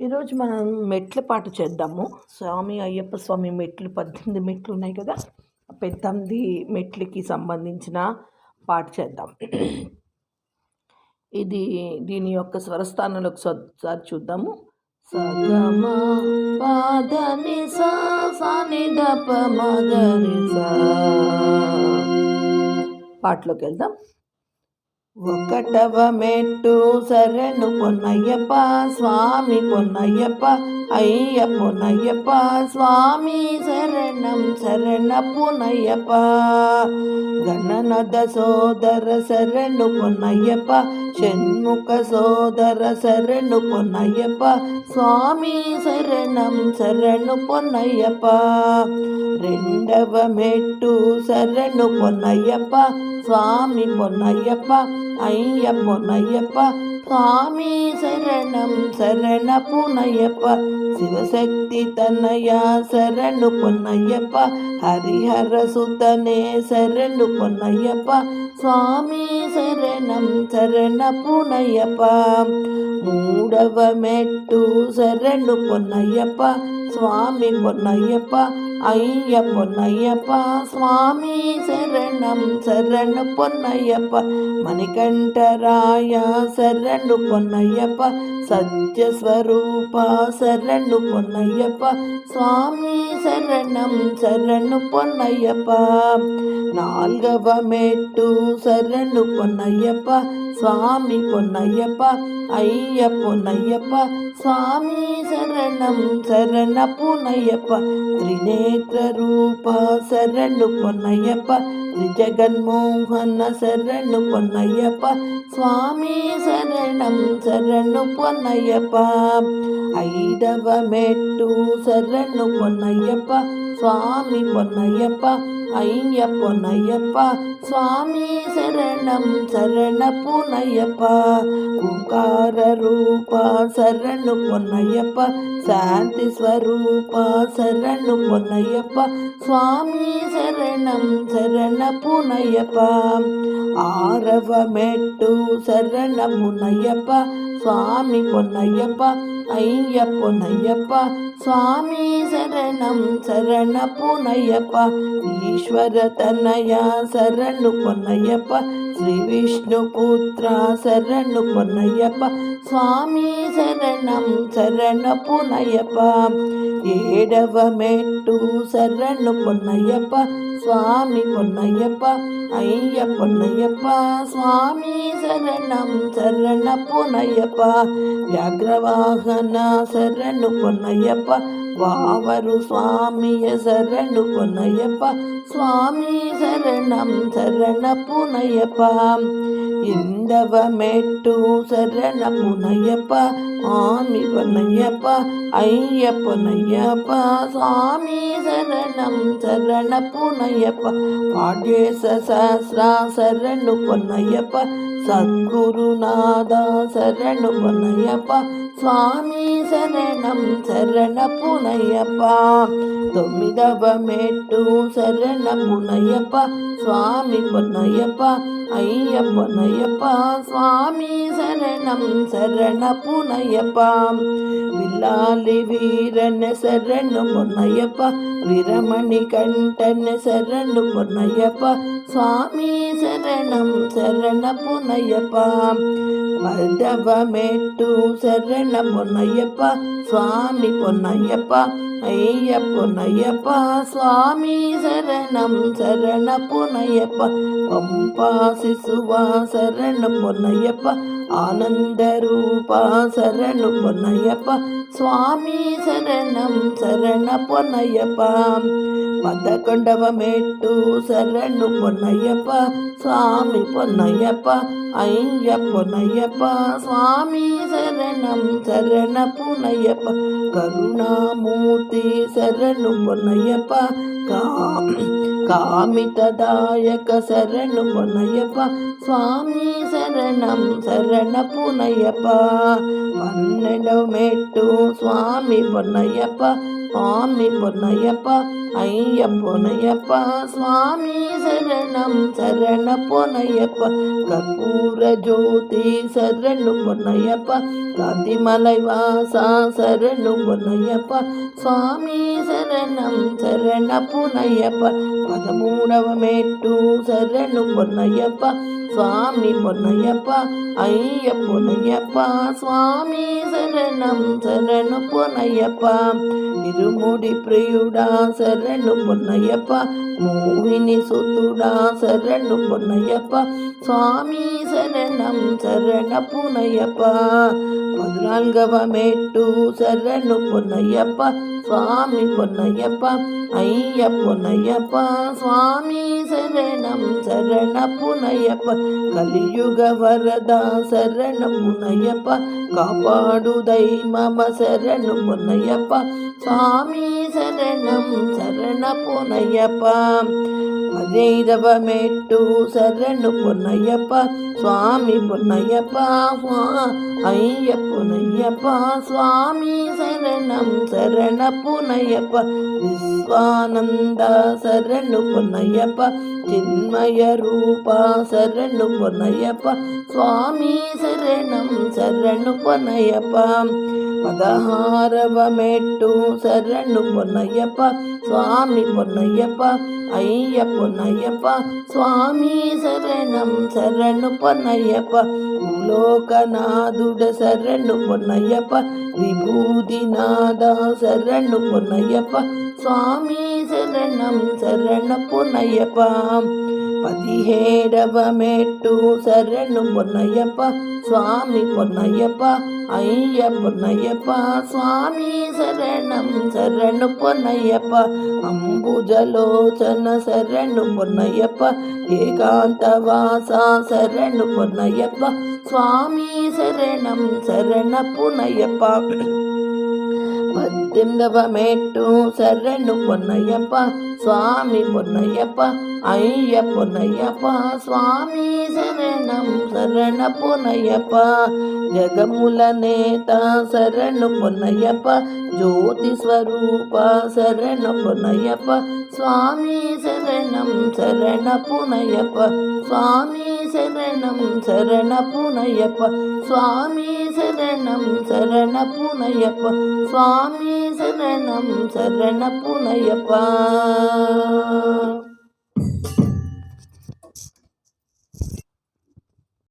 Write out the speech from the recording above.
ఈరోజు మనం మెట్ల పాట చేద్దాము. స్వామి అయ్యప్ప స్వామి మెట్లు పద్దెనిమిది మెట్లు ఉన్నాయి కదా? పెద్దంది మెట్లకి సంబంధించిన పాట చేద్దాం. ఇది దీని యొక్క స్వరస్థానాలు ఒకసారి చూద్దాము. సగమ పాదని పాటలోకి వెళ్దాం. ఒకటవ మెట్టు శరణు పొన్నయ్యప్ప స్వామి పొన్నయ్యప్ప అయ్య పొన్నయ్యప్ప స్వామి శరణం శరణ పునయ్యప్ప గణనద సోదర శరణు పొన్నయ్యప్ప షణ్ముఖ సోదర శరణు పొన్నయ్యప్ప స్వామి శరణం శరణు పొన్నయ్యప్ప. రెండవ మెట్టు శరణు పొన్నయ్యప్ప స్వామి పొన్నయ్యప్ప అయ్య పొన్నయ్యప్ప சுவாமி சரணம் சரண புனையப்பா சிவசக்தி தன்னையா சரணு பொன்னையப்பா ஹரிஹர சுத்தனே சரணு பொன்னையப்பா சுவாமி சரணம் சரண புனையப்பா మూడవ మెట్టు శరణు పొన్నయ్యప్ప స్వామి పొన్నయ్యప్ప అయ్య పొన్నయ్యప్ప స్వామి శరణం శరణు పొన్నయ్యప్ప మణికంఠరాయ శరణ పొన్నయ్యప్ప సత్యస్వరూప శరణు పొన్నయ్యప్ప స్వామి శరణం శరణు పొన్నయ్యప్ప. నాల్గవ మెట్టు శరణు పొన్నయ్యప్ప சுவாமி பொன்னையப்பா ஐய பொன்னையப்பா சுவாமி சரணம் சரண புனையப்பா திரிநேற்ற ரூபா சரணு பொன்னையப்பா ஜெகன்மோகன சரணு பொன்னையப்பா சுவாமி சரணம் சரணு பொன்னையப்பா ஐதவ மெட்டு சரணு பொன்னையப்பா சுவாமி பொன்னையப்பா ஐய பொன்னையப்பா சுவாமி சரண சரணம் சரண புனையப்பா. ஓங்கார ரூபா சரணு பொன்னையப்பா. சாந்தி ஸ்வரூபா சரணு பொன்னையப்பா. சுவாமி சரணம் சரண புனையப்பா. ஆரவமெட்டு சரண முனையப்பா. சுவாமி பொன்னையப்பா. అయ్య పొన్నయ్యప్ప స్వామి శరణం శరణపునయ్యప్ప ఈశ్వర తనయ శరణు పొన్నయ్యప్ప శ్రీ విష్ణు పుత్ర శరణు పొన్నయ్యప్ప స్వామి శరణం శరణ పునయ్యప్ప ఏడవ మెట్టు శరణు పొన్నయ్యప్ప சுவாமி பொன்னையப்பா ஐய பொன்னையப்பா சுவாமி சரணம் சரண பொன்னையப்பா வியாகிரவாகனா சரணு பொன்னையப்பா வாவரு சுவாமிய சரணு பொன்னையப்பா சுவாமி சரணம் சரண புனையப்பா. இந்தவமேட்டு சரண புனையப்பா. ஆமி பனையப்பா ஐயப்பனையப்பா சாமி சரணம் சரண புனையப்பா. பாடேச சஸ்ரா சரணு பொன்னையப்பா శరణు పొన్నయ్యప్ప సద్గురునాథ శరణు పొన్నయ్యప్ప స్వామి శరణం శరణ పునయ్యప్ప తొమ్మిదవ మెట్టు శరణ పునయ్యప్ప స్వామి పొన్నయ్యప్ప అయ్య పొన్నయ్యప్ప స్వామి శరణం శరణ పునయ్యప్ప విల్లాలి వీరన శరణు పొన్నయ్యప్ప విరమణి కంఠన శరణు పొన్నయ్యప్ప స్వామి శరణం శరణ పునయ్యప్ప பொன்னையப்பா வைதவமேட்டு சரண பொன்னையப்பா. சுவாமி பொன்னையப்பா. ஐய பொன்னையப்பா. சுவாமி சரணம் சரண பொன்னையப்பா. பம்பா சிசுவா சரண பொன்னையப்பா. ஆனந்த ரூபா சரண பொன்னையப்பா. சுவாமி சரணம் சரண பொன்னையப்பா. மத கொண்டவமேட்டு சரணு பொன்னையப்பா. சுவாமி பொன்னையப்பா. ஐயப்பனையப்பா சுவாமி சரணம் சரண புனையப்பா கருணாமூர்த்தி சரணு பொன்னையப்பா காமிததாயக சரணு பொன்னையப்பா சுவாமி சரணம் சரண புனையப்பா பன்னெண்டு மெட்டு சுவாமி பொன்னையப்பா சுவாமி பொன்னையப்பா ஐய பொனையப்பா சுவாமி சரணம் சரண பொனையப்பா கற்பூர ஜோதி சரணு பொன்னையப்பா காந்திமலை வாசா சரணு பொன்னையப்பா சுவாமி சரணம் சரண புனையப்பா பதிமூணவ மேட்டு சரணு பொன்னையப்பா சுவாமி பொன்னையப்பா ஐய பொன்னையப்பா சுவாமி சரணம் சரணு பொன்னையப்பா. இருமுடி பிரியுடா சரணு பொன்னையப்பா. மோகினி சொத்துடா சரணு பொன்னையப்பா. சுவாமி சரணம் சரண புனையப்பா பதினான்கவமேட்டு சரணு பொன்னையப்பா. சுவாமி பொன்னையப்பா ஐய பொன்னையப்பா சுவாமி சரணம் சரண புனையப்பா ಕಲಿಯುಗ ವರದ ಶರಣ ಮುನಯಪ್ಪ ಕಾಪಾಡುದೈ ಮಮ ಶರಣ ಮುನಯಪ್ಪ ಸ್ವಾಮಿ ಶರಣಂ ಶರಣ ಪುನಯಪ್ಪ அஜைதவமேட்டு சரணு பொன்னையப்பா சுவாமி பொன்னையப்பா சுவா ஐய புனையப்பா சுவாமி சரணம் சரண புனையப்பா விஸ்வானந்தா சரணு பொன்னையப்பா పునయ్యప్ప చిన్మయ రూప శరణు పునయ్యప్ప స్వామి శరణం శరణు పునయ్యప్ప పదహారవ మెట్టు శరణు పొన్నయ్యప్ప స్వామి పొన్నయ్యప్ప అయ్య పొన్నయ్యప్ప స్వామి శరణం శరణు పొన్నయ్యప్ప భూలోకనాథుడ శరణు పొన్నయ్యప్ప విభూతినాథ శరణు పొన్నయ్యప్ప స్వామి శరణం శరణ పొన్నయ్యప్ప పదిహేడవ మెట్టు శరణు పొన్నయ్యప్ప స్వామి పొన్నయ్యప్ప అయ్య పొన్నయ్యప్ప స్వామి శరణం శరణు పొన్నయ్యప్ప. అంబుజలోచన శరణు పొన్నయ్యప్ప ఏకాంతవాస శరణు పొన్నయ్యప్ప స్వామి శరణం శరణ పునయ్యప్ప ಪದ್ಯಂದವ ಮೇಟು ಸರಣು ಪೊನ್ನಯ್ಯಪ್ಪ ಸ್ವಾಮಿ ಪೊನ್ನಯ್ಯಪ್ಪ అయ్య పొన్నయ్యప్ప స్వామి శరణం శరణ పొన్నయ్యప్ప జగముల నేత శరణు పొన్నయ్యప్ప జ్యోతి స్వరూప శరణ పొన్నయ్యప్ప స్వామి శరణం శరణ పునయ్యప్ప స్వామి శరణం శరణ పునయ్యప్ప స్వామి శరణం శరణ పునయ్యప్ప స్వామి శరణం శరణ పునయ్యప్ప